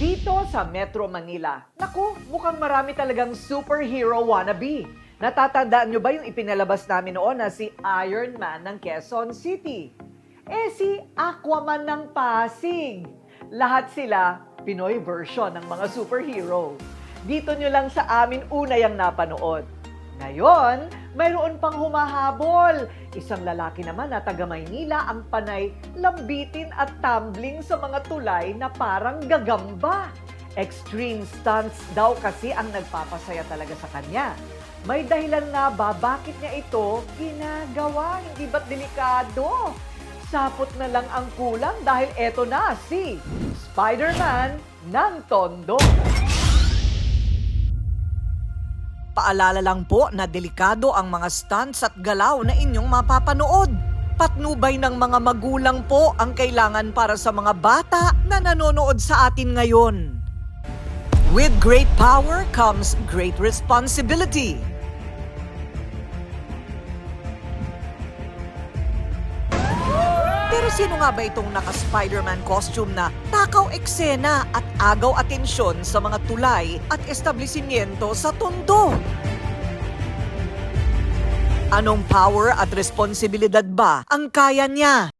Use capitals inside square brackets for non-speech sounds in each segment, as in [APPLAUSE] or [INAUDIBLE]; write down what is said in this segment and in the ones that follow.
Dito sa Metro Manila, naku, mukhang marami talagang superhero wannabe. Natatandaan nyo ba yung ipinalabas namin noon na si Iron Man ng Quezon City? Eh si Aquaman ng Pasig. Lahat sila Pinoy version ng mga superhero. Dito nyo lang sa amin una yung napanood. Ngayon, mayroon pang humahabol. Isang lalaki naman na taga Maynila ang panay lambitin at tumbling sa mga tulay na parang gagamba. Extreme stunts daw kasi ang nagpapasaya talaga sa kanya. May dahilan nga ba bakit niya ito ginagawa? Hindi ba't delikado? Sapot na lang ang kulang dahil eto na si Spider-Man ng Tondo. Paalala lang po na delikado ang mga stunts at galaw na inyong mapapanood. Patnubay ng mga magulang po ang kailangan para sa mga bata na nanonood sa atin ngayon. With great power comes great responsibility. Sino nga ba itong naka-Spider-Man costume na takaw eksena at agaw atensyon sa mga tulay at establishmento sa tondo? Anong power at responsibilidad ba ang kaya niya?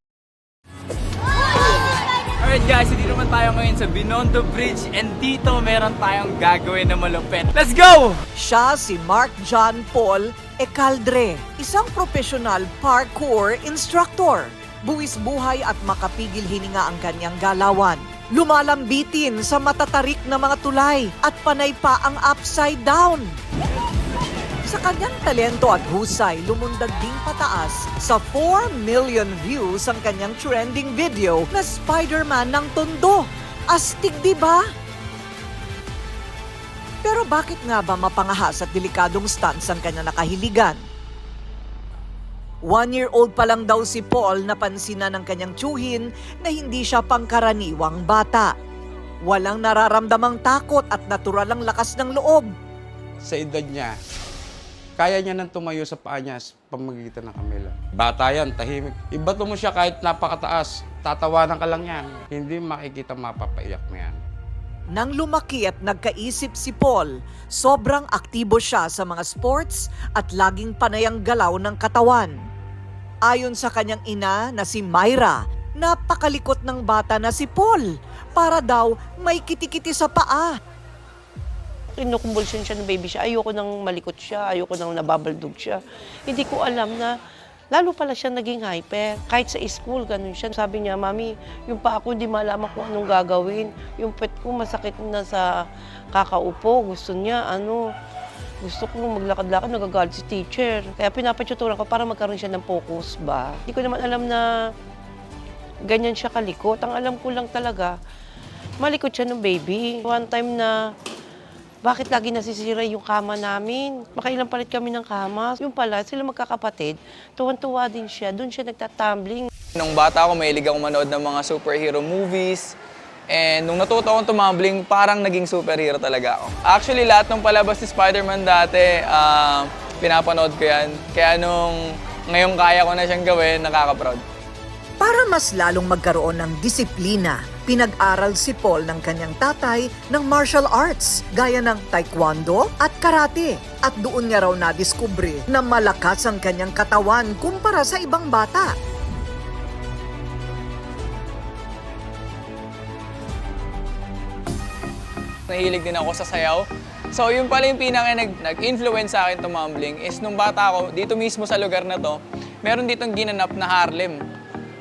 Alright guys, dito naman tayo ngayon sa Binondo Bridge and dito meron tayong gagawin na malupit. Let's go! Siya si Mark John Paul Ecaldre, isang professional parkour instructor. Buwis buhay at makapigil hininga ang kanyang galawan. Lumalambitin sa matatarik na mga tulay at panay pa ang upside down. Sa kanyang talento at husay, lumundag ding pataas sa 4 million views ang kanyang trending video na Spider-Man ng Tondo. Astig, di ba? Pero bakit nga ba mapangahas at delikadong stunts ang kanya nakahiligan? One-year-old pa lang daw si Paul napansin na ng kanyang tsuhin na hindi siya pangkaraniwang bata. Walang nararamdamang takot at natural ang lakas ng loob. sa edad niya, kaya niya nang tumayo sa paa niya sa pamagitan ng kamila. Bata yan, tahimik. Ibato mo siya kahit napakataas, tatawanan ka lang yan. Hindi makikita mapapaiyak mo yan. Nang lumaki at nagkaisip si Paul, sobrang aktibo siya sa mga sports at laging panayang galaw ng katawan. Ayon sa kanyang ina na si Myra, napakalikot ng bata na si Paul para daw may kitikiti sa paa. kinukumbulsyon siya ng baby siya. Ayoko nang malikot siya, ayoko nang nababaldog siya. Hindi ko alam na lalo pala siya naging hyper. Kahit sa school, ganun siya. Sabi niya, Mami, yung pa ako hindi malaman kung anong gagawin. Yung pet ko masakit na sa kakaupo. Gusto niya, ano, gusto ko maglakad-lakad, nagagalit si teacher. Kaya pinapatuturan ko para magkaroon siya ng focus ba. Hindi ko naman alam na ganyan siya kalikot. Ang alam ko lang talaga, malikot siya ng baby. One time na bakit lagi nasisira yung kama namin? Makailang palit kami ng kama. Yung pala, sila magkakapatid, tuwan-tuwa din siya. Doon siya nagtatumbling. Nung bata ako, mahilig akong manood ng mga superhero movies. And nung natuto akong tumambling, parang naging superhero talaga ako. Actually, lahat ng palabas ni Spider-Man dati, ah, pinapanood ko yan. Kaya nung ngayong kaya ko na siyang gawin, nakaka-proud. Para mas lalong magkaroon ng disiplina, pinag-aral si Paul ng kanyang tatay ng martial arts gaya ng taekwondo at karate. At doon niya raw nadiskubre na malakas ang kanyang katawan kumpara sa ibang bata. Nahilig din ako sa sayaw. So yun pala yung pinaka nag, nag-influence sa akin tumambling is nung bata ako, dito mismo sa lugar na to, meron ditong ginanap na Harlem.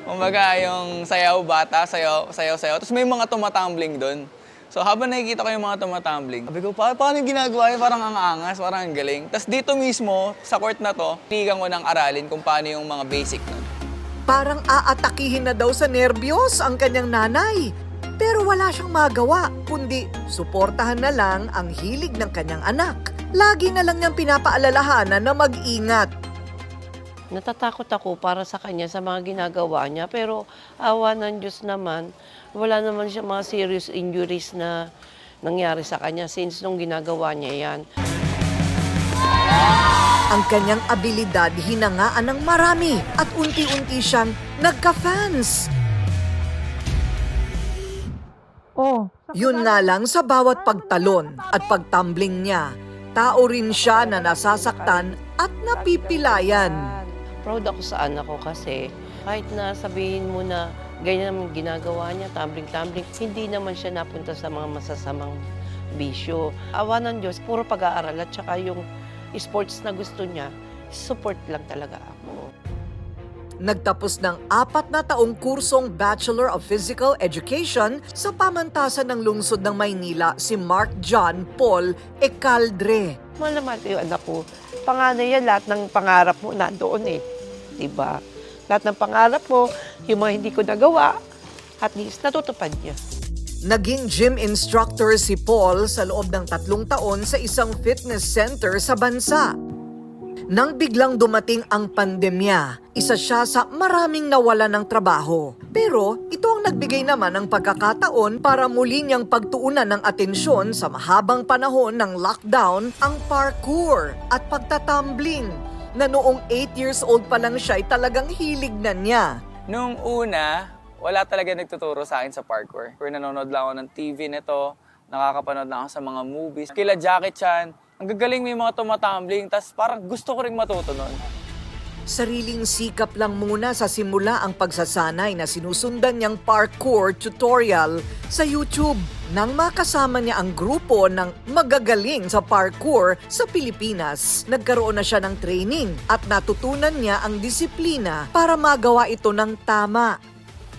Kumbaga yung sayaw bata, sayaw, sayaw, sayaw. Tapos may mga tumatumbling doon. So habang nakikita ko yung mga tumatumbling, sabi ko, pa paano yung ginagawa yun? Parang ang angas, parang ang galing. Tapos dito mismo, sa court na to, piligan ko ng aralin kung paano yung mga basic nun. Parang aatakihin na daw sa nerbiyos ang kanyang nanay. Pero wala siyang magawa, kundi suportahan na lang ang hilig ng kanyang anak. Lagi na lang niyang pinapaalalahanan na mag-ingat. Natatakot ako para sa kanya sa mga ginagawa niya. Pero awa ng Diyos naman, wala naman siya mga serious injuries na nangyari sa kanya since nung ginagawa niya yan. Ang kanyang abilidad hinangaan ng marami at unti-unti siyang nagka-fans. Oh, Yun nga lang sa bawat pagtalon at pagtumbling niya, tao rin siya na nasasaktan at napipilayan. Proud ako sa anak ko kasi kahit na sabihin mo na ganyan naman ginagawa niya, tumbling-tumbling, hindi naman siya napunta sa mga masasamang bisyo. Awa ng Diyos, puro pag-aaral at saka yung sports na gusto niya, support lang talaga ako. Nagtapos ng apat na taong kursong Bachelor of Physical Education sa pamantasan ng lungsod ng Maynila si Mark John Paul Ecaldre. Mahal na mahal ko yung anak ko. Panganay yan, lahat ng pangarap mo nandoon eh. Diba? Lahat ng pangarap mo, yung mga hindi ko nagawa, at least natutupad niya. Naging gym instructor si Paul sa loob ng tatlong taon sa isang fitness center sa bansa. Nang biglang dumating ang pandemya, isa siya sa maraming nawala ng trabaho. Pero ito ang nagbigay naman ng pagkakataon para muli niyang pagtuunan ng atensyon sa mahabang panahon ng lockdown ang parkour at pagtatumbling na noong 8 years old pa lang siya ay talagang hilig na niya. Nung una, wala talaga nagtuturo sa akin sa parkour. Kung nanonood lang ako ng TV nito, nakakapanood lang ako sa mga movies. Kila Jackie Chan, ang gagaling may mga tumatumbling, tas parang gusto ko rin matuto nun. Sariling sikap lang muna sa simula ang pagsasanay na sinusundan niyang parkour tutorial sa YouTube nang makasama niya ang grupo ng magagaling sa parkour sa Pilipinas. Nagkaroon na siya ng training at natutunan niya ang disiplina para magawa ito ng tama.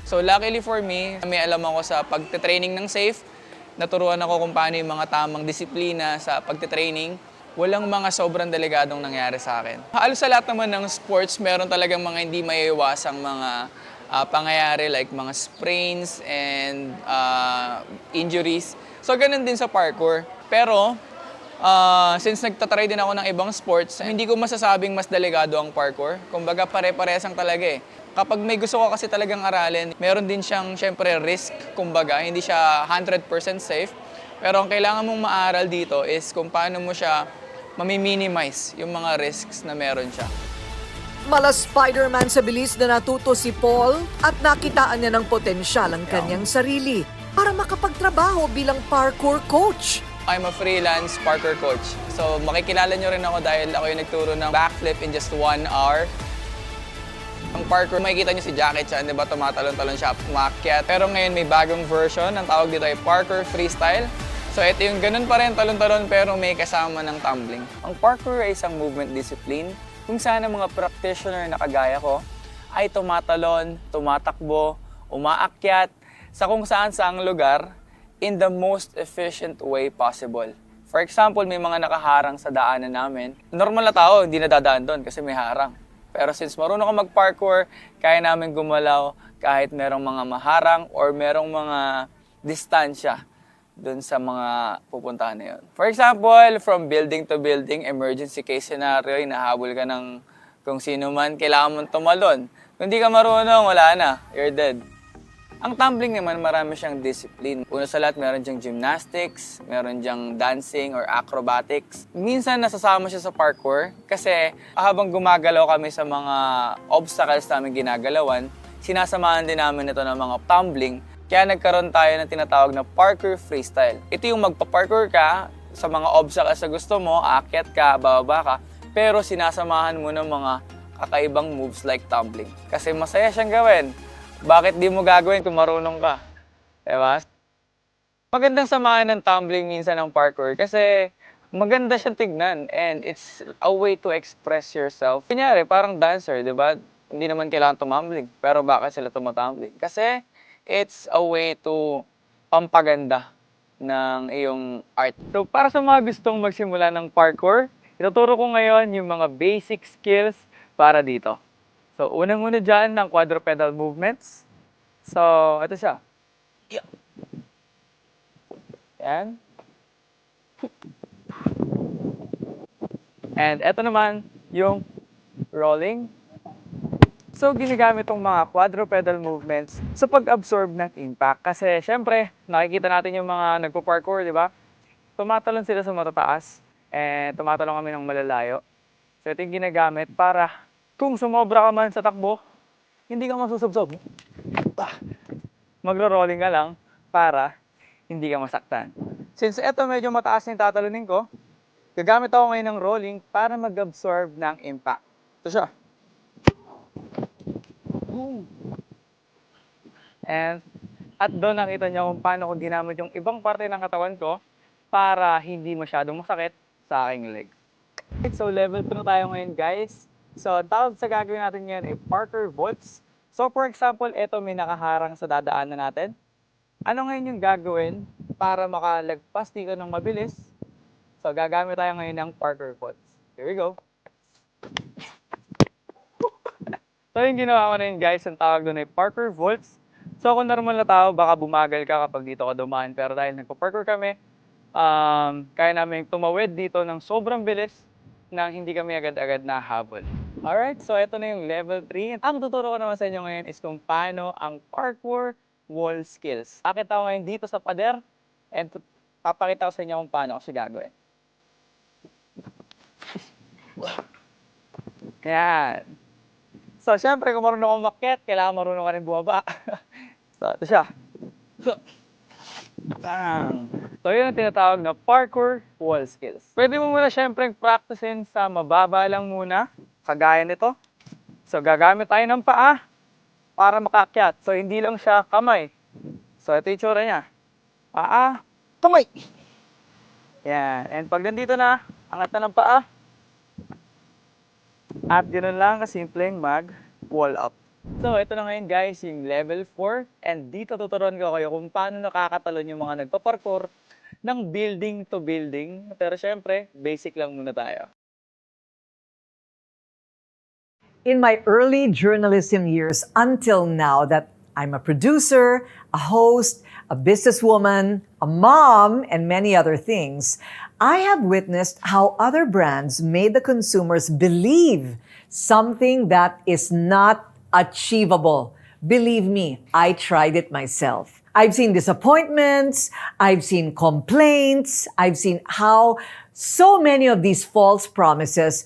So luckily for me, may alam ako sa pagte-training ng safe. Naturuan ako kung paano yung mga tamang disiplina sa pagte-training. Walang mga sobrang delegadong nangyari sa akin. Halos sa lahat naman ng sports, meron talagang mga hindi maiiwasang mga ah, pangyayari like mga sprains and ah, injuries. So ganun din sa parkour. Pero Ah, since nagtatry din ako ng ibang sports, hindi ko masasabing mas delikado ang parkour. Kumbaga pare-parehas ang talaga eh. Kapag may gusto ka kasi talagang aralin, meron din siyang syempre risk, kumbaga, hindi siya 100% safe. Pero ang kailangan mong maaral dito is kung paano mo siya mami-minimize yung mga risks na meron siya. Mala Spider-Man sa bilis na natuto si Paul at nakitaan niya ng potensyal ang kanyang sarili para makapagtrabaho bilang parkour coach. I'm a freelance parkour coach. So makikilala nyo rin ako dahil ako yung nagturo ng backflip in just one hour. Ang parkour, makikita nyo si Jackie Chan, di ba, tumatalon-talon siya, umakyat. Pero ngayon may bagong version, ang tawag dito ay parkour freestyle. So ito yung ganun pa rin, talon-talon, pero may kasama ng tumbling. Ang parkour ay isang movement discipline kung saan ang mga practitioner na kagaya ko ay tumatalon, tumatakbo, umaakyat sa kung saan saang lugar in the most efficient way possible. For example, may mga nakaharang sa daanan namin. Normal na tao, hindi nadadaan doon kasi may harang. Pero since marunong ka mag-parkour, kaya namin gumalaw kahit merong mga maharang or merong mga distansya doon sa mga pupuntahan na yun. For example, from building to building, emergency case scenario, hinahabol ka ng kung sino man, kailangan mong tumalon. Kung di ka marunong, wala na. You're dead. Ang tumbling naman, marami siyang discipline. Una sa lahat, meron diyang gymnastics, meron diyang dancing or acrobatics. Minsan nasasama siya sa parkour kasi habang gumagalaw kami sa mga obstacles namin ginagalawan, sinasamahan din namin ito ng mga tumbling. Kaya nagkaroon tayo ng tinatawag na parkour freestyle. Ito yung magpa-parkour ka sa mga obstacles na gusto mo, aakyat ka, bababa ka, pero sinasamahan mo ng mga kakaibang moves like tumbling. Kasi masaya siyang gawin. Bakit di mo gagawin kung marunong ka? Diba? Magandang samahan ng tumbling minsan ng parkour kasi maganda siyang tignan and it's a way to express yourself. Kunyari, parang dancer, di ba? Hindi naman kailangan tumambling. Pero bakit sila tumatumbling? Kasi it's a way to pampaganda ng iyong art. So, para sa mga gustong magsimula ng parkour, ituturo ko ngayon yung mga basic skills para dito. So, unang-una dyan ng quadrupedal movements. So, ito siya. Yeah. Yan. And ito naman yung rolling. So, ginagamit tong mga quadrupedal movements sa pag-absorb ng impact. Kasi, syempre, nakikita natin yung mga nagpo-parkour, di ba? Tumatalon sila sa matataas and tumatalon kami ng malalayo. So, ito yung ginagamit para kung sumobra ka man sa takbo, hindi ka masusubsob. Ah, Magro-rolling ka lang para hindi ka masaktan. Since eto medyo mataas na tatalunin ko, gagamit ako ngayon ng rolling para mag-absorb ng impact. Ito siya. Boom. And at doon nakita niyo kung paano ko ginamit yung ibang parte ng katawan ko para hindi masyadong masakit sa aking leg. So level 2 na tayo ngayon guys. So ang tawag sa gagawin natin ngayon ay Parker Volts. So for example, ito may nakaharang sa dadaanan natin. Ano ngayon yung gagawin para makalagpas dito ng mabilis? So gagamit tayo ngayon ng Parker Volts. Here we go. [LAUGHS] So yung ginawa ko na yun guys, ang tawag doon ay Parker Volts. So kung normal na tao, baka bumagal ka kapag dito ka dumaan. Pero dahil nagpa-parkour kami, um, kaya namin tumawid dito ng sobrang bilis nang hindi kami agad-agad nahabol. Alright, so ito na yung level 3. Ang tuturo ko naman sa inyo ngayon is kung paano ang parkour wall skills. Akit ako ngayon dito sa pader and papakita ko sa inyo kung paano ko siya gagawin. [LAUGHS] Yan. So, syempre, kung marunong kang umakyat, kailangan marunong ka rin bumaba. [LAUGHS] so, ito siya. Bang! So, yun ang tinatawag na parkour wall skills. Pwede mo muna syempre practicein sa mababa lang muna, kagaya nito. So, gagamit tayo ng paa para makakyat. So, hindi lang siya kamay. So, ito yung tsura niya. Paa, kamay! Yan. And pag nandito na, angat na ng paa, at ganoon lang kasimpleng mag-wall up. So, ito na ngayon guys, yung level 4. And dito tuturuan ko kayo kung paano nakakatalon yung mga nagpa-parkour ng building to building. Pero syempre, basic lang muna tayo. In my early journalism years until now that I'm a producer, a host, a businesswoman, a mom, and many other things, I have witnessed how other brands made the consumers believe something that is not achievable. Believe me, I tried it myself. I've seen disappointments, I've seen complaints, I've seen how so many of these false promises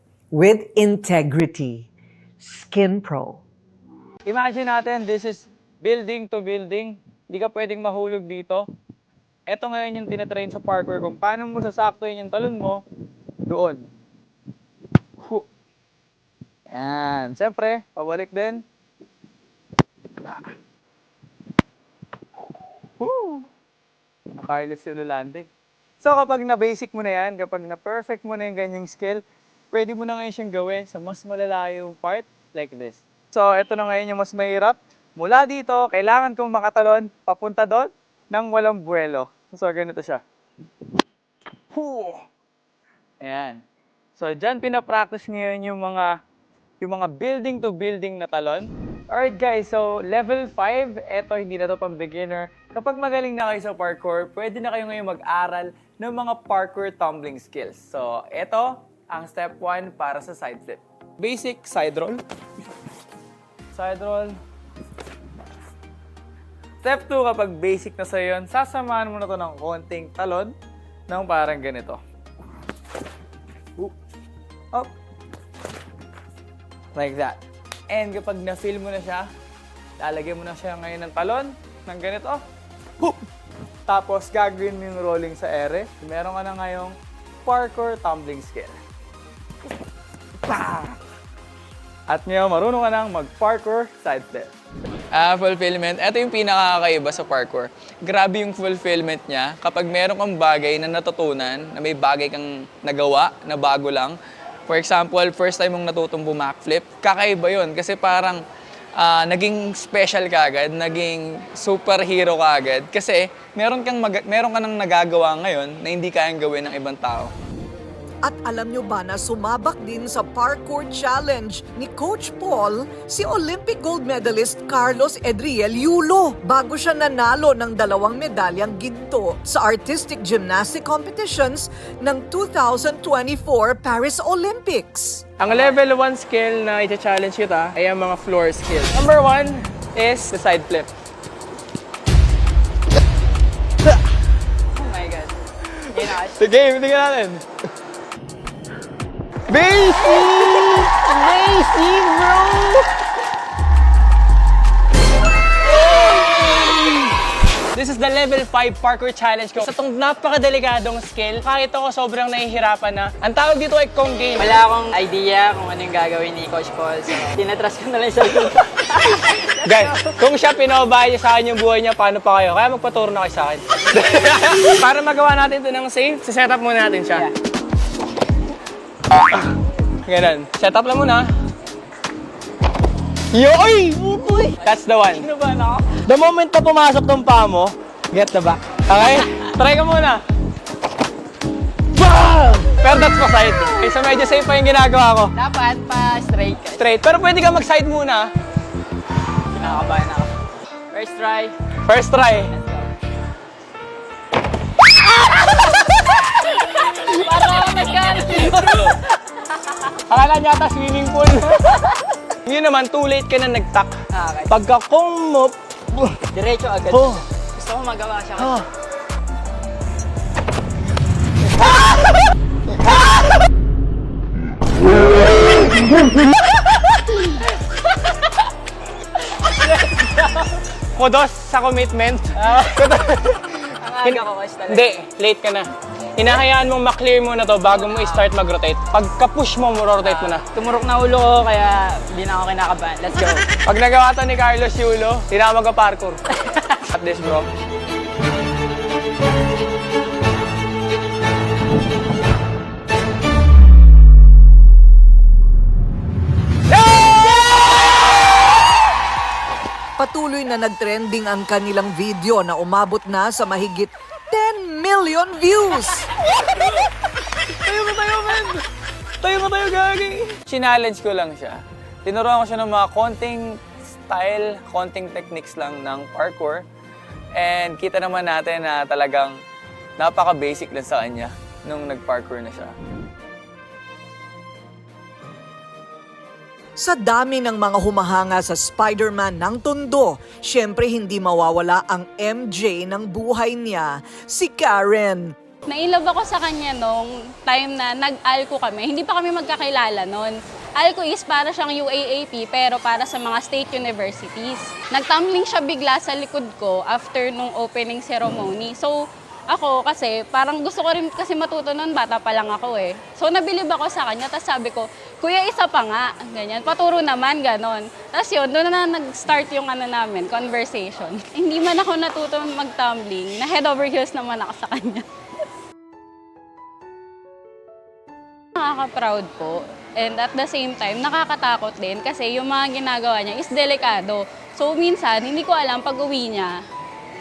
with integrity. Skin Pro. Imagine natin, this is building to building. Hindi ka pwedeng mahulog dito. Ito ngayon yung tinatrain sa parkour kung paano mo sasaktuin yung talon mo doon. Hu. Yan. Siyempre, pabalik din. Woo! Nakareless yung landing. So kapag na-basic mo na yan, kapag na-perfect mo na yung ganyang skill, pwede mo na ngayon siyang gawin sa mas malalayong part like this. So ito na ngayon yung mas mahirap. Mula dito, kailangan kong makatalon papunta doon nang walang buwelo. So ganito siya. Whew! Ayan. So dyan pinapractice ngayon yung mga yung mga building to building na talon. Alright guys, so level 5, eto hindi na to pang beginner. Kapag magaling na kayo sa parkour, pwede na kayo ngayon mag-aral ng mga parkour tumbling skills. So eto ang step 1 para sa side flip. Basic side roll. Side roll. Step 2, kapag basic na sa'yo yun, sasamahan mo na to ng konting talon ng parang ganito. Up. Like that. And kapag na-feel mo na siya, lalagyan mo na siya ngayon ng talon, ng ganito. Hoop! Tapos gagawin mo yung rolling sa ere. Meron ka na ngayong parkour tumbling skill. At ngayon, marunong ka nang mag-parkour side flip. Ah, fulfillment. Ito yung pinakakaiba sa parkour. Grabe yung fulfillment niya kapag meron kang bagay na natutunan, na may bagay kang nagawa na bago lang. For example, first time mong natutong bumakflip, kakaiba yun. Kasi parang ah, naging special ka agad, naging superhero ka agad. Kasi meron kang, mag- meron ka nang nagagawa ngayon na hindi kayang gawin ng ibang tao. At alam nyo ba na sumabak din sa parkour challenge ni Coach Paul si Olympic gold medalist Carlos Edriel Yulo bago siya nanalo ng dalawang medalyang ginto sa artistic gymnastic competitions ng 2024 Paris Olympics. Ang level 1 skill na i-challenge kita ay ang mga floor skills. Number 1 is the side flip. [LAUGHS] Oh my God. Sige, tingnan natin. Basic! Basic, bro! This is the level 5 parkour challenge ko. Sa tong napakadelikadong skill, kahit ako sobrang nahihirapan na. Ang tawag dito ay Kong Game. Wala akong idea kung ano yung gagawin ni Coach Paul. So, tinatras ko na lang siya. [LAUGHS] Guys, kung siya pinobaya sa akin yung buhay niya, paano pa kayo? Kaya magpaturo na kayo sa akin. [LAUGHS] Para magawa natin ito ng safe, set up muna natin siya. Ah, Ganun. Set up lang muna. Yoy! That's the one. The moment na pumasok tong paa mo, get the back. Okay? Try ka muna. Bam! Pero that's pa side. Okay, so medyo safe pa yung ginagawa ko. Dapat pa straight ka. Straight. Pero pwede ka mag-side muna. Kinakabahan ako. First try. First try. Parang [LAUGHS] ako nagkaroon. Akala niya ata swimming pool. Yun naman, too late ka na nag-tuck. Okay. Pagka kung mo... Diretso agad. Oh. Gusto ko magawa siya. Oh. Kudos sa commitment. Ang aga ko. Hindi, late ka na. Hinahayaan mong maklear mo na to bago mo i-start mag-rotate. Pagka-push mo, mo-rotate mo na. Tumurok na ulo ko kaya hindi na ako kinakabahan. Let's go. [LAUGHS] Pag nagawa to ni Carlos Yulo, tinawag ka parkour. [LAUGHS] At this, bro. Patuloy na nagtrending ang kanilang video na umabot na sa mahigit 10 million views. Tayo ka tayo, man! Tayo ka tayo, gagi! Challenge ko lang siya. Tinuruan ko siya ng mga konting style, konting techniques lang ng parkour. And kita naman natin na talagang napaka-basic lang sa kanya nung nag-parkour na siya. Sa dami ng mga humahanga sa Spider-Man ng Tondo, syempre hindi mawawala ang MJ ng buhay niya, si Karen. Nailove ako sa kanya nung time na nag-ALCO kami. Hindi pa kami magkakilala noon. ALCO is para siyang UAAP pero para sa mga state universities. Nagtumbling siya bigla sa likod ko after nung opening ceremony. So, ako kasi parang gusto ko rin kasi matuto noon, bata pa lang ako eh. So, nabilib ako sa kanya, tapos sabi ko, Kuya, isa pa nga, ganyan. Paturo naman, ganon. Tapos yun, doon na nag-start yung ano namin, conversation. [LAUGHS] Hindi man ako natuto mag-tumbling, na head over heels naman ako sa kanya. [LAUGHS] Nakaka-proud po. And at the same time, nakakatakot din kasi yung mga ginagawa niya is delikado. So minsan, hindi ko alam pag uwi niya,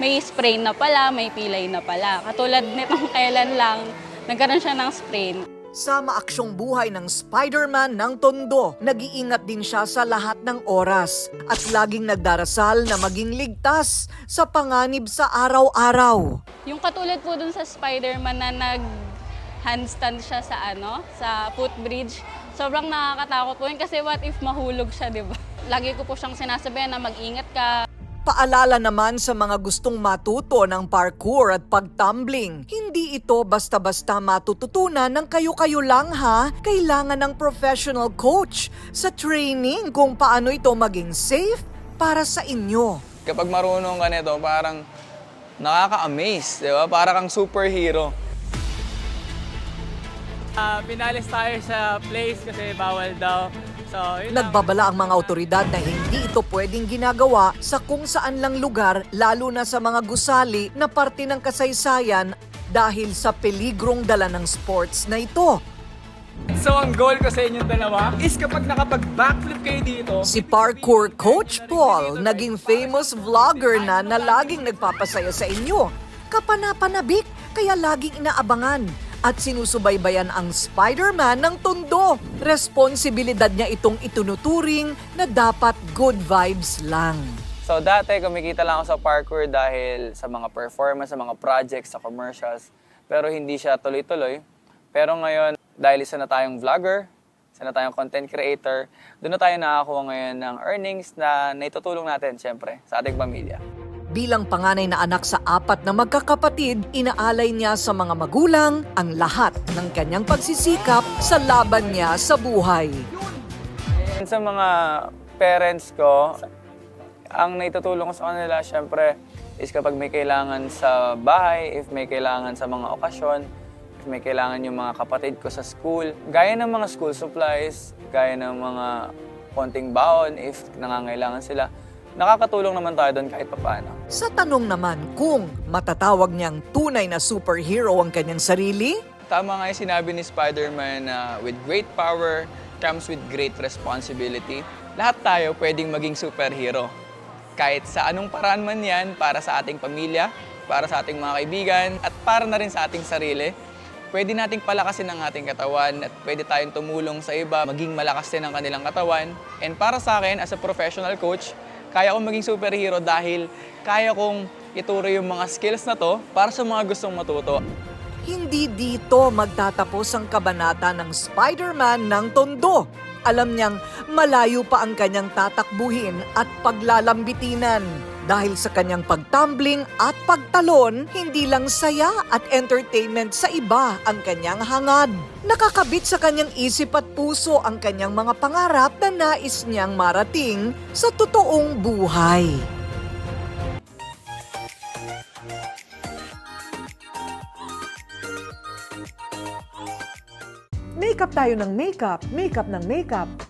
may sprain na pala, may pilay na pala. Katulad nitong [LAUGHS] kailan lang, nagkaroon siya ng sprain. Sa maaksyong buhay ng Spider-Man ng Tondo, nag-iingat din siya sa lahat ng oras at laging nagdarasal na maging ligtas sa panganib sa araw-araw. Yung katulad po dun sa Spider-Man na nag handstand siya sa ano, sa footbridge. Sobrang nakakatakot po yun kasi what if mahulog siya, di ba? Lagi ko po siyang sinasabihan na mag-ingat ka, Paalala naman sa mga gustong matuto ng parkour at pagtumbling, hindi ito basta-basta matututunan ng kayo-kayo lang ha. Kailangan ng professional coach sa training kung paano ito maging safe para sa inyo. Kapag marunong ka nito, parang nakaka-amaze, di ba? Para kang superhero. Ah, pinalis tayo sa place kasi bawal daw. Nagbabala ang mga otoridad na hindi ito pwedeng ginagawa sa kung saan lang lugar lalo na sa mga gusali na parte ng kasaysayan dahil sa peligrong dala ng sports na ito. So ang goal ko sa inyong dalawa is kapag nakapag-backflip kayo dito, Si parkour coach Paul, naging famous vlogger na na laging nagpapasaya sa inyo. Kapanapanabik, kaya laging inaabangan at sinusubaybayan ang Spider-Man ng tondo. Responsibilidad niya itong itunuturing na dapat good vibes lang. So dati kumikita lang ako sa parkour dahil sa mga performance, sa mga projects, sa commercials. Pero hindi siya tuloy-tuloy. Pero ngayon, dahil isa na tayong vlogger, isa na tayong content creator, doon na tayo nakakuha ngayon ng earnings na naitutulong natin, syempre, sa ating pamilya. Bilang panganay na anak sa apat na magkakapatid, inaalay niya sa mga magulang ang lahat ng kanyang pagsisikap sa laban niya sa buhay. Sa mga parents ko, ang naitutulong ko sa kanila, syempre, is kapag may kailangan sa bahay, if may kailangan sa mga okasyon, if may kailangan yung mga kapatid ko sa school, gaya ng mga school supplies, gaya ng mga konting baon, if nangangailangan sila, nakakatulong naman tayo doon kahit papaano. Sa tanong naman kung matatawag niyang tunay na superhero ang kanyang sarili, Tama nga yung sinabi ni Spider-Man na with great power comes with great responsibility. Lahat tayo pwedeng maging superhero. Kahit sa anong paraan man yan, para sa ating pamilya, para sa ating mga kaibigan, at para na rin sa ating sarili. Pwede nating palakasin ang ating katawan at pwede tayong tumulong sa iba, maging malakas din ang kanilang katawan. And para sa akin, as a professional coach, kaya kong maging superhero dahil kaya kong ituro yung mga skills na to para sa mga gustong matuto. hindi dito magtatapos ang kabanata ng Spider-Man ng Tondo. Alam niyang malayo pa ang kanyang tatakbuhin at paglalambitinan. Dahil sa kanyang pagtumbling at pagtalon, hindi lang saya at entertainment sa iba ang kanyang hangad. Nakakabit sa kanyang isip at puso ang kanyang mga pangarap na nais niyang marating sa totoong buhay. Makeup tayo ng makeup, makeup ng makeup.